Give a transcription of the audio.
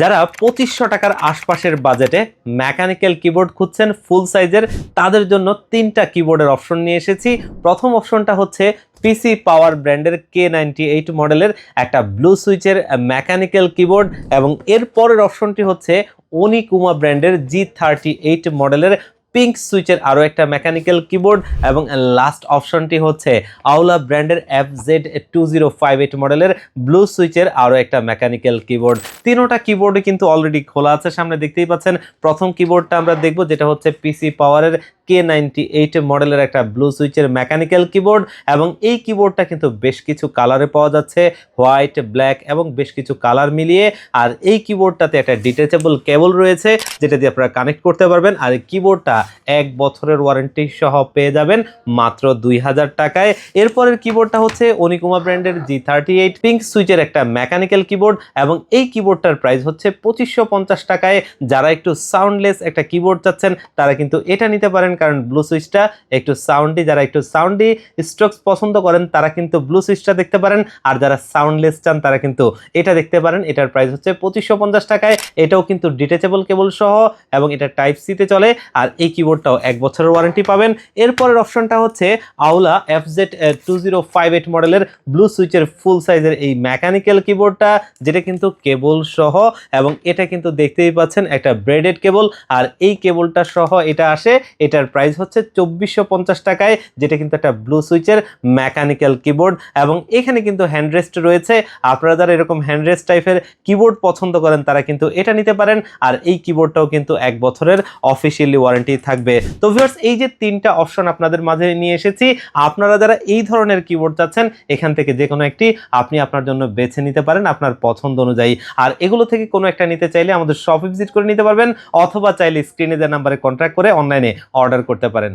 যারা পঁচিশশো টাকার আশপাশের বাজেটে মেকানিক্যাল কিবোর্ড খুঁজছেন ফুল সাইজের তাদের জন্য তিনটা কিবোর্ডের অপশন নিয়ে এসেছি। প্রথম অপশনটা হচ্ছে পিসি পাওয়ার ব্র্যান্ডের কে নাইনটি এইট মডেলের একটা ব্লু সুইচের মেকানিক্যাল কিবোর্ড এবং এর পরের অপশনটি হচ্ছে অনিকুমা ব্র্যান্ডের জি থার্টি এইট মডেলের পিঙ্ক সুইচের আরও একটা মেকানিক্যাল কিবোর্ড এবং লাস্ট অপশনটি হচ্ছে আউলা ব্র্যান্ডের F Z two zero five eight মডেলের ব্লু সুইচের আরও একটা মেকানিক্যাল কিবোর্ড। তিনোটা কিবোর্ডে কিন্তু অলরেডি খোলা আছে, সামনে দেখতেই পাচ্ছেন। প্রথম কিবোর্ডটা আমরা দেখব, যেটা হচ্ছে পিসি পাওয়ারের কে নাইনটি এইট মডেলের একটা ব্লু সুইচের মেকানিক্যাল কিবোর্ড এবং এই কিবোর্ডটা কিন্তু বেশ কিছু কালারে পাওয়া যাচ্ছে হোয়াইট ব্ল্যাক এবং বেশ কিছু কালার মিলিয়ে। আর এই কিবোর্ডটাতে একটা ডিটেচেবল কেবল রয়েছে, যেটা দিয়ে আপনারা কানেক্ট করতে পারবেন। আর কিবোর্ডটা এক বছরের ওয়ারেন্টি সহ পেয়ে যাবেন মাত্র দুই হাজার টাকায়। এরপরের কিবোর্ডটা হচ্ছে অনিকুমা ব্র্যান্ডের জি থার্টি এইট পিঙ্ক সুইচের একটা মেকানিক্যাল কিবোর্ড এবং এই কিবোর্ডটার প্রাইস হচ্ছে পঁচিশশো টাকায়। যারা একটু সাউন্ডলেস একটা কিবোর্ড চাচ্ছেন, তারা কিন্তু এটা নিতে পারেন কারণ ব্লু সুইচটা একটু সাউন্ডি যারা একটু সাউন্ডি স্ট্রোকস পছন্দ করেন, তারা কিন্তু ব্লু সুইচটা দেখতে পারেন, আর যারা সাউন্ডলেস চান, তারা কিন্তু এটা দেখতে পারেন, এটার প্রাইস হচ্ছে পঁচিশশো পঞ্চাশ টাকায়, এটাও কিন্তু ডিটেচেবল কেবল সহ, এবং এটা টাইপ সিতে চলে, আর এই কিবোর্ডটাও এক বছরের ওয়ারেন্টি পাবেন। এরপরের অপশনটা হচ্ছে Aula F Z two zero five eight মডেলের ব্লু সুইচের ফুল সাইজের এই মেকানিক্যাল কিবোর্ডটা যেটা কিন্তু কেবল সহ, এবং এটা কিন্তু দেখতেই পাচ্ছেন একটা ব্রেডেড কেবল আর এই কেবলটা সহ এটা আসে, এটার প্রাইস হচ্ছে চব্বিশশো টাকায়, যেটা কিন্তু একটা ব্লু সুইচের মেকানিক্যাল কিবোর্ড এবং এখানে কিন্তু হ্যান্ডরেস্ট রয়েছে। আপনারা যারা এরকম হ্যান্ডরেস্ট টাইপের কিবোর্ড পছন্দ করেন, তারা কিন্তু এটা নিতে পারেন। আর এই কিবোর্ডটাও কিন্তু এক বছরের অফিসিয়ালি ওয়ারেন্টি থাকবে। তো ভিউয়ার্স এই যে তিনটা অপশন আপনাদের মাঝে নিয়ে এসেছি, আপনারা যারা এই ধরনের কিবোর্ড চাচ্ছেন, এখান থেকে যে কোনো একটি আপনি আপনার জন্য বেছে নিতে পারেন আপনার পছন্দ অনুযায়ী। আর এগুলো থেকে কোনো একটা নিতে চাইলে আমাদের শপ ভিজিট করে নিতে পারবেন, অথবা চাইলে স্ক্রিনে যে নাম্বারে কন্ট্যাক্ট করে অনলাইনে অর্ডার করতে পারেন।